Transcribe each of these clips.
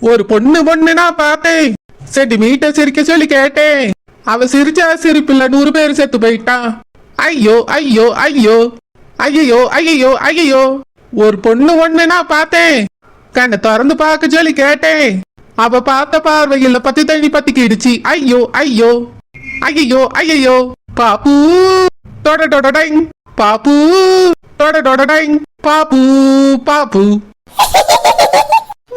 ஒரு பொண்ணு பொண்ணு நான் பார்த்தேன் சென்டிமீட்டர் சிரிக்க சொல்லி கேட்டேன். அவ சிரிச்சா சிரிப்பில்ல நூறு பேர் செத்து போயிட்டான். ஐயோ ஐயோ ஐயோ. ஐயோ ஐயோ ஐயோ ஒரு பொண்ணு ஒண்ணு நான் பார்த்தேன். கண்ணை திறந்து பார்க்க சொல்லி கேட்டேன். அவ பார்த்த பார்வையில் பத்தி தண்ணி பத்திக்கிடுச்சு. ஐயோ ஐயோ. ஐயோ ஐயோ பாப்பு. தொட டொடடைங் பாப்பு. தொட டொடடைங் பாப்பு பாப்பு.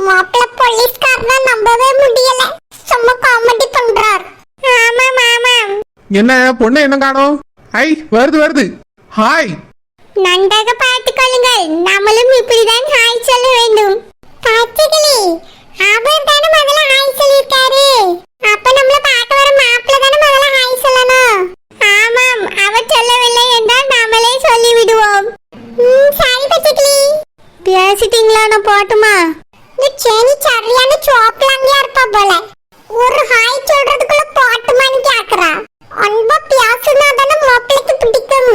மாப்பிள்ள போலீஸ்காரனா நம்பவே முடியல. சும்மா காமெடி பண்றார். ஆமாம் ஆமாம் என்ன பொண்ணு என்ன காணோம்? ஐ வருது வருது. ஹாய் நன்றாக பார்த்துக் கொள்ளுங்கள். நம்மளும் இப்படிதான் ஹாய் சொல்ல வேண்டும். பாத்துகளே அவர் தானே முதல்ல ஹாய் சொல்லியிருக்காரு. அப்ப நம்மள பார்க்க வர மாப்பிள்ள தானே முதல்ல ஹாய் சொல்லணும். ஆமாம் அவர் சொல்லவில்லை என்றால் நாமளே சொல்லி விடுவோம் ம், சரி பச்சைக்கிளி. பேசிட்டீங்களா நான் போட்டுமா? இந்த சேனி சரியான சோப்பலாங்கியா இருப்பா போல. ஒரு ஹாய் சொல்றதுக்குள்ள பாட்டுமான்னு கேக்குறா. அன்பா பேசுனா தானே மாப்பிள்ளைக்கு பிடிக்கும்.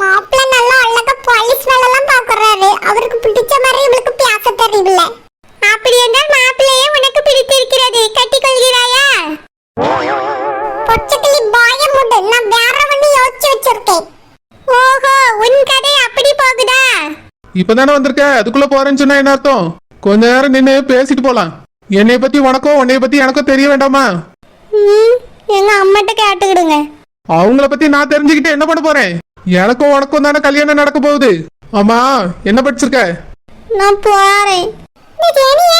மாப்பிள்ளை நல்லா அழகா போலீஸ் வேலைலாம் பாக்குறாரு. அவருக்கு பிடிச்ச மாதிரி இவளுக்கு பேச தெரியல. அப்படி என்றால் மாப்பிள்ளையே உனக்கு பிடித்திருக்கிறது. கட்டிக்கொள்கிறாயா? பொச்சக்கிளி பாய முடு. நான் வேற ஒண்ணு யோசிச்சு வச்சிருக்கேன். ஓஹோ உன் கதை அப்படி போகுதா? இப்பதானே வந்திருக்க. அதுக்குள்ள போறேன்னு சொன்னா என்ன அர்த்தம்? கொஞ்ச நேரம் நின்னு பேசிட்டு போலாம். என்னைய பத்தி உனக்கும் உன்னைய பத்தி எனக்கும் தெரிய வேண்டாமா? எங்க அம்மாட்ட கேட்டுக்கிடுங்க. அவங்கள பத்தி நான் தெரிஞ்சுக்கிட்டு என்ன பண்ண போறேன்? எனக்கும் உனக்கும் தானே கல்யாணம் நடக்க போகுது. ஆமா என்ன படிச்சிருக்க? நான் போறேன்.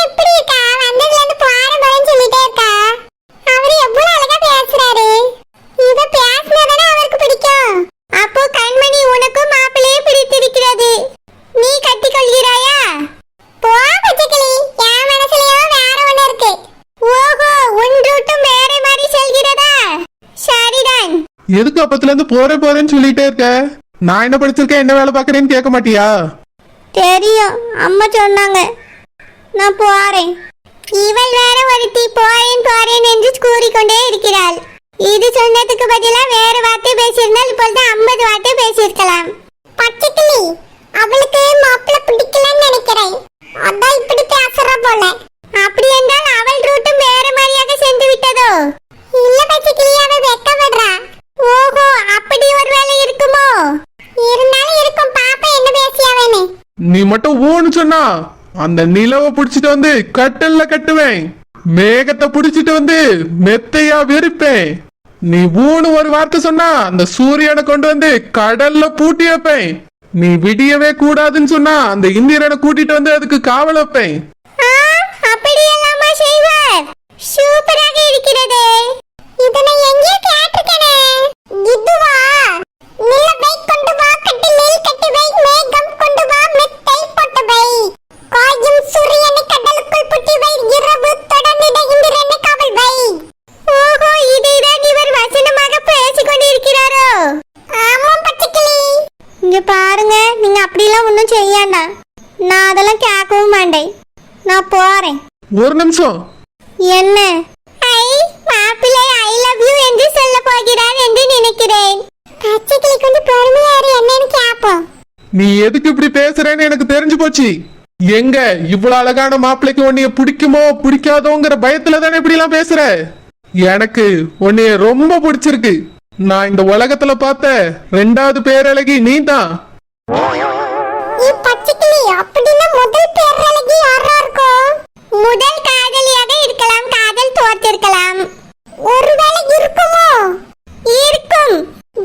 எப்படி இருக்கா? வந்ததுல இருந்து போறேன் போறேன்னு சொல்லிட்டே இருக்கா அவர் எவ்வளவு அழகா பேசுறாரு இவ பேசினதானே அவருக்கு பிடிக்கும் அப்போ கண்மணி உனக்கும் மாப்பிள்ளையே பிடித்திருக்கிறது நீ கட்டிக்கொள்கிறாயா போ பச்சைக்கிளி என் மனசுலயோ வேற ஒண்ணு இருக்கு ஓஹோ உன் ரூட்டும் வேற மாதிரி செல்கிறதா சரிதான் எதுக்கு அப்பத்துல இருந்து போற போறேன்னு சொல்லிட்டே இருக்க? நான் என்ன படிச்சிருக்கேன் என்ன வேலை பாக்குறேன்னு கேட்க மாட்டியா? தெரியும். அம்மா சொன்னாங்க. நான் போறேன். இவள் வேற ஒருத்தி போறேன் போறேன் என்று கூறிக்கொண்டே இருக்கிறாள். இது சொன்னதுக்கு பதிலா வேற வார்த்தை பேசியிருந்தால் இப்பொழுது ஐம்பது வார்த்தை பேசியிருக்கலாம். பச்சைக்கிளி அவளுக்கு மாப்பிள்ள பிடிக்கலன்னு நினைக்கிறேன். அதான் இப்படி பேசுற போல. அப்படி என்றால் அவள் ரூட்டும் வேற மாதிரியாக சென்று விட்டதோ? இல்ல பச்சைக்கிளி அவள் வெக்கப்படுறா ஓஹோ அப்படி ஒரு வேலை இருக்குமோ? இருந்தாலும் இருக்கும் பாப்பா என்ன பேசியாவேன்னு நீ மட்டும் ஊன்னு சொன்னா அந்த நிலவை புடிச்சிட்டு வந்து கட்டல்ல கட்டுவேன். மேகத்தை புடிச்சிட்டு வந்து மெத்தையா விரிப்பேன் நீ ஊன்னு ஒரு வார்த்தை சொன்னா அந்த சூரியனை கொண்டு வந்து கடல்ல பூட்டி வைப்பேன். நீ விடியவே கூடாதுன்னு சொன்னா அந்த இந்திரனை கூட்டிட்டு வந்து அதுக்கு காவல் வைப்பேன். ஆ, அப்படியெல்லாமா செய்வார்? சூப்பராக இருக்கிறதே. இதனை எங்கேயோ கேட்டிருக்கேனே இதுவா நில பைக் கொண்டு வா கட்டிலில் கட்டி வை மேகம் கொண்டு வா மெத்தை போட்டு வை காயும் சூரியனை கடலுக்குள் புட்டி வை இரவு தொடர்ந்திட இந்திரனை காவல் வை ஓஹோ இதைதான் இவர் வசனமாக பேசிக் கொண்டிருக்கிறாரோ ஆமாம் பச்சைக்கிளி இங்க பாருங்க நீங்க அப்படிலாம் ஒன்றும் செய்யாண்டா நான் அதெல்லாம் கேட்கவும் மாட்டேன் நான் போறேன் ஒரு நிமிஷம். என்ன? ஐ மாப்பிள்ளை ஐ லவ் யூ என்று சொல்ல போகிறார் என்று நினைக்கிறேன். பச்சைக்கிளி கொஞ்சம் பொறுமையாரு என்னன்னு கேப்போம். நீ எதுக்கு இப்படி பேசுறேன்னு எனக்கு தெரிஞ்சு போச்சு. எங்க இவ்வளவு அழகான மாப்பிள்ளைக்கு உன்னைய பிடிக்குமோ பிடிக்காதோங்கிற பயத்துல தானே இப்படி எல்லாம் பேசுற? எனக்கு உன்னைய ரொம்ப பிடிச்சிருக்கு. நான் இந்த உலகத்துல பார்த்த ரெண்டாவது பேரழகி பச்சைக்கிளி அப்படின்னா முதல் காதலியாக இருக்கலாம் காதல் தோற்றிருக்கலாம். ஒருவேளை இருக்குமோ? இருக்கும்.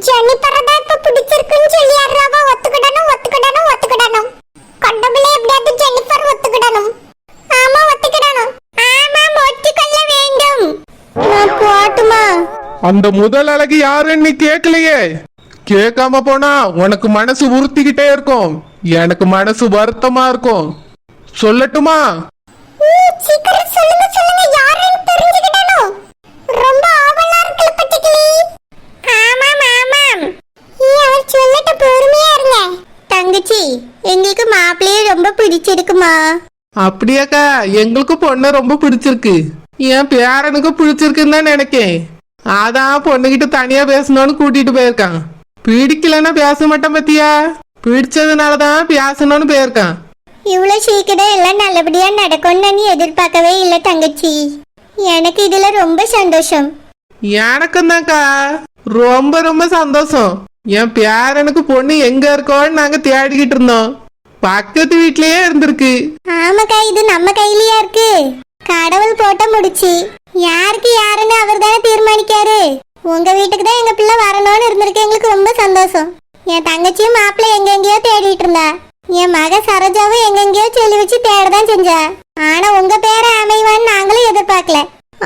ஜெனிபரை தான் இப்ப பிடிச்சிருக்குன்னு சொல்லி யாராவா ஒத்துக்கிடணும் ஒத்துக்கிடணும் ஒத்துக்கிடணும். கொண்டபிளே எப்படியாவது ஜெனிபர் ஒத்துக்கிடணும். ஆமா ஒத்துக்கிடணும். ஆமாம் ஒத்துக்கொள்ள வேண்டும். நான் போட்டுமா? அந்த முதல் அழகு யாருன்னு நீ கேட்கலையே. கேட்காம போனா உனக்கு மனசு உறுத்திக்கிட்டே இருக்கும். எனக்கு மனசு வருத்தமா இருக்கும். சொல்லட்டுமா ம், சீக்கிரம் சொல்லுங்க சொல்லுங்க யாருன்னு தெரிஞ்சுக்கிடணும் ரொம்ப ஆவலா இருக்குல்ல பச்சைக்கிளி ஆமாம் ஆமாம் ஏ அவர் சொல்லட்ட பொறுமையா இருங்க தங்கச்சி எங்களுக்கு மாப்பிள்ளையே ரொம்ப பிடிச்சிருக்குமா அப்படியாக்கா எங்களுக்கு பொண்ணு ரொம்ப பிடிச்சிருக்கு. என் பேரனுக்கு பிடிச்சிருக்குன்னு தான் நினைக்கேன். அதான் பொண்ணுகிட்ட தனியா பேசணும்னு கூட்டிட்டு போயிருக்கான். பிடிக்கலன்னா பேச மாட்டேன் பத்தியா? பிடிச்சதுனால தான் பேசணும்னு போயிருக்கான். இவ்வளோ சீக்கிரம் எல்லாம் நல்லபடியா நடக்கும்னு நீ எதிர்பார்க்கவே இல்லை தங்கச்சி. எனக்கு இதுல ரொம்ப சந்தோஷம். எனக்கும் தான்க்கா. ரொம்ப ரொம்ப சந்தோஷம். என் பேரனுக்கு பொண்ணு எங்க இருக்கோன்னு நாங்க தேடிக்கிட்டு இருந்தோம். பக்கத்து வீட்லயே இருந்திருக்கு. ஆமாக்கா இது நம்ம கையிலயா இருக்கு. கடவுள் போட்ட முடிச்சு. யாருக்கு யாருன்னு அவர் தானே தீர்மானிக்காரு. உங்க வீட்டுக்கு தான் எங்க பிள்ளை வரணும்னு இருந்திருக்கு. எங்களுக்கு ரொம்ப சந்தோஷம். என் தங்கச்சியும் மாப்பிள்ளை எங்கெங்கேயோ தேடிட்டு இருந்தா. என் மக சரோஜாவும் எங்கெங்கேயோ சொல்லி வச்சு தேடதான் செஞ்சா. ஆனா உங்க பேரை அமைவான்னு நாங்களும் எதிர்பார்க்கல.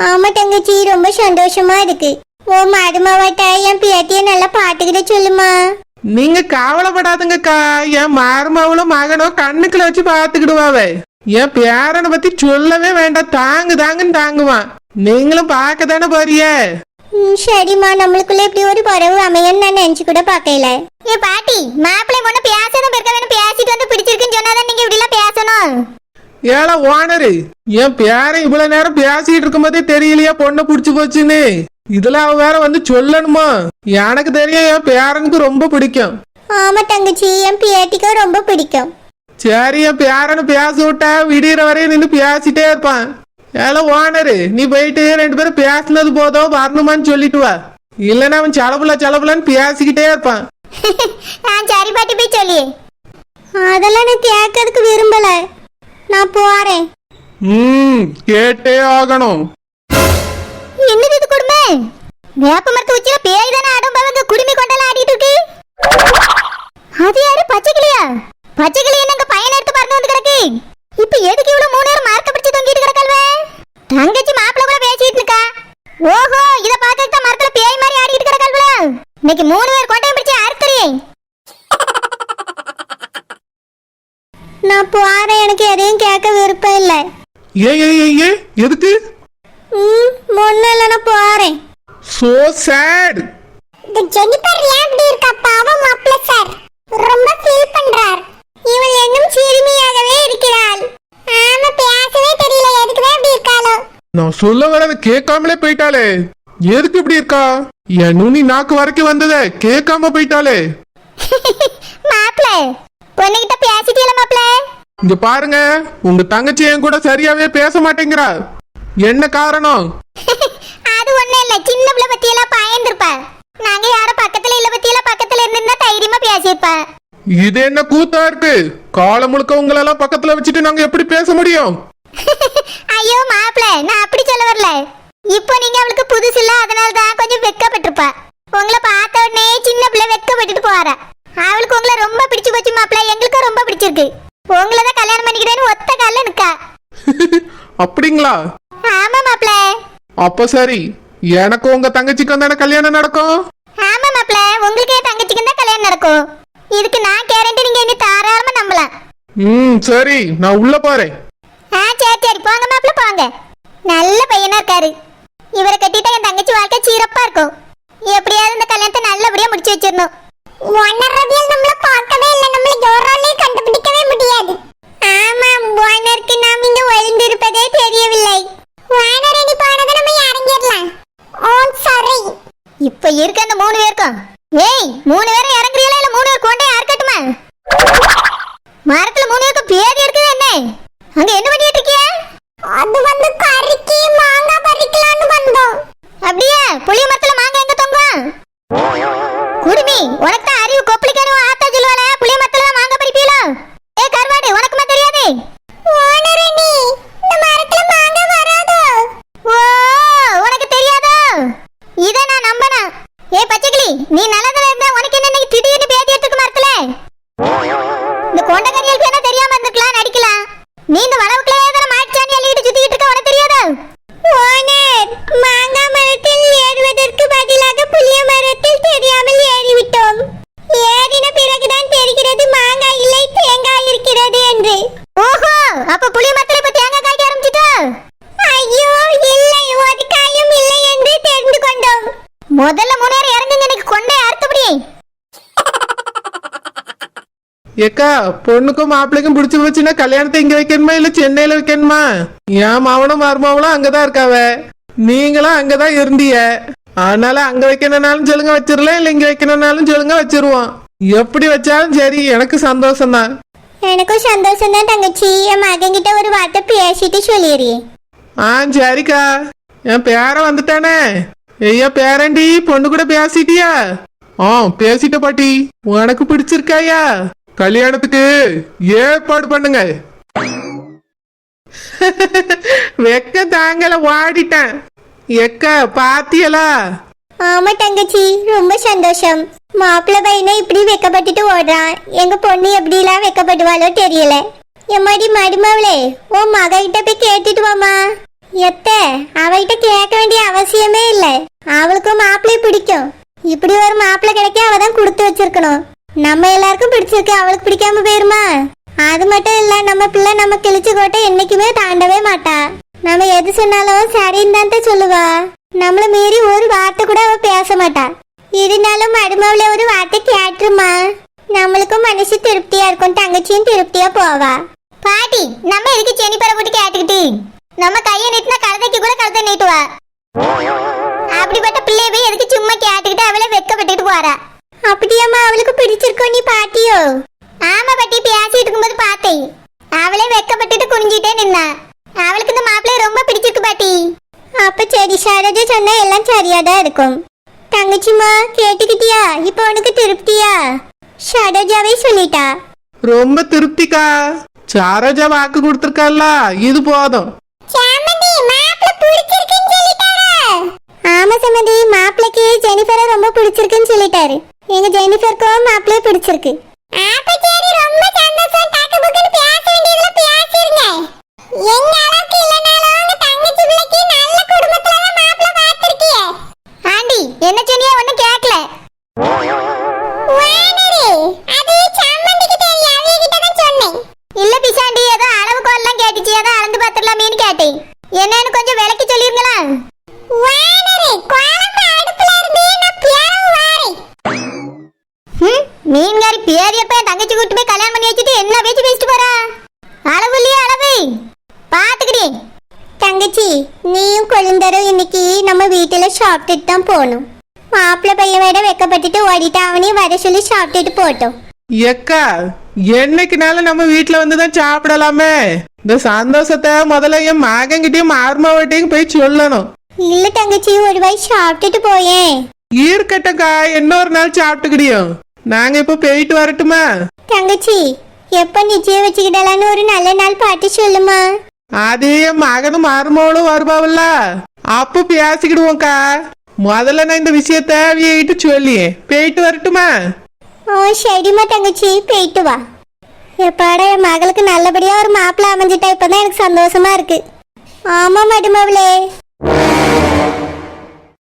ஆமா தங்கச்சி ரொம்ப சந்தோஷமா இருக்கு. ஓ மருமவட்ட என் பேட்டிய நல்லா பாட்டுக்கிட்ட சொல்லுமா. நீங்க கவலைப்படாதுங்கக்கா என் மருமவளும் மகனும் கண்ணுக்குள்ள வச்சு பாத்துக்கிடுவாவே என் பேரனை பத்தி சொல்லவே வேண்டாம். தாங்கு தாங்குன்னு தாங்குவான். நீங்களும் பார்க்க தானே போறியே சரிம்மா. நம்மளுக்குள்ள இப்படி ஒரு பறவு அமையன்னு நான் நினைச்சு கூட பார்க்கல. ஏ பாட்டி மாப்பிள்ளை பொண்ணு பேசணும் வேணும் பேசிட்டு வந்து பிடிச்சிருக்குன்னு சொன்னாதான் நீங்க இப்படி எல்லாம் பேசணும்? ஏழை ஓனரு என் பேரன் இவ்வளவு நேரம் பேசிட்டு இருக்கும்போதே தெரியலையா பொண்ணை புடிச்சு போச்சுன்னு? இதுல அவ வேற வந்து சொல்லணுமா? எனக்கு தெரியும் என் பேரனுக்கு ரொம்ப பிடிக்கும். ஆமா தங்கச்சி என் பேட்டிக்கும் ரொம்ப பிடிக்கும். சரி என் பேரனை பேச விட்டா விடியற வரையும் நின்று பேசிட்டே இருப்பான். ஏல ஓனரு நீ போயிட்டு ரெண்டு பேரும் பேசுனது போதும் வரணுமான்னு சொல்லிட்டு வா. இல்லைன்னா அவன் செலவுல செலவுலன்னு பேசிக்கிட்டே இருப்பான். நான் சரி பாட்டி போய் சொல்லி. அதெல்லாம் நான் கேட்கறதுக்கு விரும்பல. நான் போறேன். ம் கேட்டே ஆகணும். வேப்ப மரத்து உச்சியில பேய் தானே ஆடும் பாவங்க குடுமி கொண்டெல்லாம் ஆடிட்டு இருக்கு? அது யாரு? பச்சைக்கிளியா? பச்சைக்கிளி என்னங்க பையன் எடுத்து பறந்து வந்து கிடக்கு? இப்ப எதுக்கு இவ்வளவு மூணு நேரம் மார்க்க பிடிச்சு தொங்கிட்டு கிடக்கல்வே தங்கச்சி மாப்பிள்ள கூட பேசிட்டு இருக்கா? ஓஹோ இத பாக்கறதுக்கு தான் மரத்துல பேய் மாதிரி ஆடிட்டு கிடக்கல்வே இன்னைக்கு மூணு பேர் கொண்டையும் பிடிச்சு அறுத்துறியே நான் போறேன் எனக்கு எதையும் கேட்க விருப்பம் இல்லை. ஏ ஏ ஏ ஏ எதுக்கு? ம் ஒன்றும் இல்லை நான் சோ சேட் இந்த ஜெனிபர் ஏன் இப்படி இருக்கா? பாவம் மாப்பிள்ள சார். ரொம்ப ஃபீல் பண்றார். இவள் இன்னும் சிறுமியாகவே இருக்கிறாள். ஆமா பேசவே தெரியல. எதுக்கு தான் இப்படி இருக்காளோ? நான் சொல்ல வரத கேட்காமலே போயிட்டாளே. எதுக்கு இப்படி இருக்கா? என் நுனி நாக்கு வரைக்கும் வந்ததே கேட்காம போயிட்டாளே. மாப்பிள்ள பொண்ணுகிட்ட பேசிட்டீல மாப்பிள்ள இங்க பாருங்க உங்க தங்கச்சி என் கூட சரியாவே பேச மாட்டேங்கிறா. என்ன காரணம்? அது ஒண்ணும் இல்ல. சின்ன பிள்ளை பத்தி எல்லாம் பயந்துருப்பா நாங்க யாரும் பக்கத்துல இல்ல பத்தி எல்லாம் பக்கத்துல இருந்திருந்தா தைரியமா பேசியிருப்பா இது என்ன கூத்தா இருக்கு? காலம் முழுக்க உங்களெல்லாம் பக்கத்துல வச்சுட்டு நாங்க எப்படி பேச முடியும்? ஐயோ மாப்பிள்ள நான் அப்படி சொல்ல வரல. இப்போ நீங்க அவளுக்கு புதுசு இல்ல அதனால தான் கொஞ்சம் வெக்கப்பட்டிருப்பா உங்களை பார்த்த உடனே சின்ன பிள்ளை வெக்கப்பட்டுட்டு போறா. அவளுக்கு உங்களை ரொம்ப பிடிச்சு போச்சு மாப்பிள்ள. எங்களுக்கும் ரொம்ப பிடிச்சிருக்கு. உங்களை தான் கல்யாணம் பண்ணிக்கிறேன்னு ஒத்த கால்ல நிக்கா. அப்படிங்களா? ஆமா மாப்பிள்ள அப்ப சரி எனக்கு உங்க தங்கச்சிக்கும் தானே கல்யாணம் நடக்கும்? ஆமா மாப்பிள்ள உங்களுக்கு என் தங்கச்சிக்கு தான் கல்யாணம் நடக்கும். இதுக்கு நான் கேரண்டி நீங்க இனி தாராளமா நம்பலாம். ம் சரி நான் உள்ள போறேன். ஆ சரி சரி போங்க மாப்பிள்ள போங்க. நல்ல பையனா இருக்காரு. இவரை கட்டிட்டா என் தங்கச்சி வாழ்க்கை சீரப்பா இருக்கும். எப்படியாவது இந்த கல்யாணத்தை நல்லபடியா முடிச்சு வச்சிடணும். ஒன்னரவியல் நம்மள பார்க்கவே இல்லை நம்மள யாராலையும் கண்டுபிடிக்கவே முடியாது ஆமா ஓனருக்கு நாம் இங்க ஒளிந்திருப்பதே தெரியவில்லை ஓனர் இனி போனதை நம்ம இறங்கிடலாம் ஓ சாரி இப்ப இருக்க அந்த மூணு பேருக்கும். ஏய் மூணு பேரும் இறங்குறீங்களா இல்ல மூணு பேர் கொண்டே யாருக்கட்டுமா மரத்துல மூணு பேருக்கு பேதி இருக்குது என்ன? அங்க என்ன பண்ணிட்டு இருக்கீங்க அது வந்து கறிக்கு மாங்காய் பறிக்கலாம்னு வந்தோம் அப்படியே புளிய மரத்துல மாங்காய் எங்க தொங்கும் உனக்கு தான் அறிவு கொப்பளிக்கணும் ஆத்தா சொல்லுவாளே புளிய மரத்துல தான் மாங்காய் பறிப்பீங்களோ ஏ கருவாடு உனக்குமா தெரியாது ஓனரே நீ இந்த மரத்துல மாங்காய் வராதோ ஓ உனக்கு தெரியாதோ இத நான் நம்பணும் ஏ பச்சைக்கிளி நீ நல்லதுல இருந்தா உனக்கு என்ன இன்னைக்கு திடீர்னு பேதி எடுத்துக்கு மரத்துல இந்த கொண்டகரியல் பேனா தெரியாம இருந்திருக்கலாம் நடிக்கலாம் நீ இந்த வளவுக்குள்ளே தான மாட்டுச்சாணி அள்ளிட்டு சுத்திட்டு இருக்க உனக்கு தெரியாதோ ஓனர் மாங்காய் மரத்தில் ஏறுவதற்கு பதிலாக புளிய மரத்தில் தெரியாமல் ஏறிவிட்டோம் ஏறின பிறகுதான் தெரிகிறது மாங்காய் இல்லை தேங்காய் இருக்கிறது என்று ஓஹோ அப்ப புளிய மரத்துல இப்ப தேங்காய் காய்க்க ஆரம்பிச்சிட்டோ? ஐயோ இல்லை ஒரு காயும் இல்லை என்று தெரிந்து கொண்டோம். முதல்ல முன்னேற இறங்குங்க எனக்கு கொண்டே அறுத்தபடி ஏக்கா பொண்ணுக்கும் மாப்பிள்ளைக்கும் பிடிச்சி போச்சுன்னா கல்யாணத்தை இங்க வைக்கணுமா இல்ல சென்னையில வைக்கணுமா? என் மாவனும் மருமவளும் அங்கதான் இருக்காவ. நீங்களும் அங்கதான் இருந்தீய. அதனால அங்க வைக்கணும்னாலும் சொல்லுங்க வச்சிடலாம் இல்ல இங்க வைக்கணும்னாலும் சொல்லுங்க வச்சிருவோம். எப்படி வச்சாலும் சரி எனக்கு சந்தோஷம் தான் எனக்கும் சந்தோஷம் தான் தங்கச்சி. என் மகன் கிட்ட ஒரு வார்த்தை பேசிட்டு சொல்லிடுறி ஆ சரிக்கா. என் பேரன் வந்துட்டானே. ஐயா பேரண்டி பொண்ணு கூட பேசிட்டியா? ஆ பேசிட்ட பாட்டி உனக்கு பிடிச்சிருக்காயா? கல்யாணத்துக்கு ஏற்பாடு பண்ணுங்க. வெக்க தாங்கல வாடிட்டேன் எக்கா பாத்தியலா? ஆமா தங்கச்சி ரொம்ப சந்தோஷம். மாப்பிள்ளை பையனை இப்படி வெக்கப்பட்டுட்டு ஓடுறான். எங்க பொண்ணு எப்படிலாம் வெக்கப்படுவாளோ தெரியல. எம்மாடி மருமவளே உன் மகிட்ட போய் கேட்டுட்டு வாமா எத்த அவகிட்ட கேட்க வேண்டிய அவசியமே இல்ல. அவளுக்கும் மாப்பிள்ளை பிடிக்கும். இப்படி ஒரு மாப்பிள்ளை கிடைக்க அவ தான் கொடுத்து வச்சிருக்கணும். நம்ம எல்லாருக்கும் பிடிச்சிருக்கு அவளுக்கு பிடிக்காம போயிருமா? அது மட்டும் இல்ல நம்ம பிள்ளை நம்ம கிழிச்சு கோட்டை என்னைக்குமே தாண்டவே மாட்டா. நம்ம எது சொன்னாலும் சரின்னு தான் சொல்லுவா. நம்மள மீறி ஒரு வார்த்தை கூட அவ பேச மாட்டா. இருந்தாலும் மருமவளை ஒரு வார்த்தை கேட்டுருமா? நம்மளுக்கும் மனசு திருப்தியா இருக்கும் தங்கச்சியும் திருப்தியா போவா. பாட்டி நம்ம எதுக்கு செனி பர போட்டு கேட்டுக்கிட்டு? நம்ம கையை நீட்டினா கழுதைக்கு கூட கழுத்தை நீட்டுவா? அப்படிப்பட்ட பிள்ளைய போய் எதுக்கு சும்மா கேட்டுக்கிட்டு அவளை வெக்கப்பட்டுட்டு போறா? அப்படியாம்மா அவளுக்கு பிடிச்சிருக்கோ நீ பாட்டியோ? ஆமா பாட்டி பேசிட்டு இருக்கும்போது பார்த்தேன். அவளே வெக்கப்பட்டுட்டு குனிஞ்சிட்டே நின்னா. அவளுக்கு இந்த மாப்பிள்ளை ரொம்ப பிடிச்சிருக்கு பாட்டி. அப்ப சரி சாரதா சொன்னா எல்லாம் சரியாதான் இருக்கும். தங்கச்சிமா கேட்டுக்கிட்டியா? இப்போ உனக்கு திருப்தியா? ஷடஜாவே சொல்லிட்டா. ரொம்ப திருப்திக்கா. சாரோஜா வாக்கு கொடுத்துருக்கல்ல இது போதும். ஆமா சமந்தி மாப்பிளைக்கு ஜெனிஃபரை ரொம்ப பிடிச்சிருக்குன்னு சொல்லிட்டாரு. எங்க ஜெனிஃபருக்கும் மாப்பிளைய பிடிச்சிருக்கு. அப்ப சரி ரொம்ப சந்தோஷம். டக்கு புக்குன்னு பேச வேண்டியதுல பேசிருங்க. பண்ணி வச்சுட்டு என்ன பேச்சு பேசிட்டு போறா? அளவு இல்லையா அளவு. பாத்துக்கிடி. தங்கச்சி நீயும் கொழுந்தரும் இன்னைக்கு நம்ம வீட்டுல சாப்பிட்டுட்டு தான் போகணும். மாப்பிள்ளை பையன் விட வெக்கப்பட்டுட்டு ஓடிட்டு அவனையும் வர சொல்லி சாப்பிட்டுட்டு போட்டோம் எக்கா என்னைக்குனாலும் நம்ம வீட்டுல வந்து தான் சாப்பிடலாமே. இந்த சந்தோஷத்தை முதல்ல என் மகன்கிட்டயும் மார்மாவட்டையும் போய் சொல்லணும். இல்ல தங்கச்சி ஒரு வாய் சாப்பிட்டுட்டு போயேன். இருக்கட்டக்கா இன்னொரு நாள் சாப்பிட்டுக்கிடியும் நாங்க இப்ப போயிட்டு வரட்டுமா? தங்கச்சி எப்ப நிச்சயம் வச்சுக்கிடலான்னு ஒரு நல்ல நாள் பாட்டு சொல்லுமா. அதே என் மகனும் மருமகளும் வருவாவில்ல. அப்ப பேசிக்கிடுவோம்க்கா. முதல்ல நான் இந்த விஷயத்த அவியிட்டு சொல்லியே. போயிட்டு வரட்டுமா? ஓ சரிம்மா தங்கச்சி போயிட்டு வா. எப்பாடா என் மகளுக்கு நல்லபடியா ஒரு மாப்பிள்ளை அமைஞ்சிட்டா இப்பதான் எனக்கு சந்தோஷமா இருக்கு. ஆமா மடுமவளே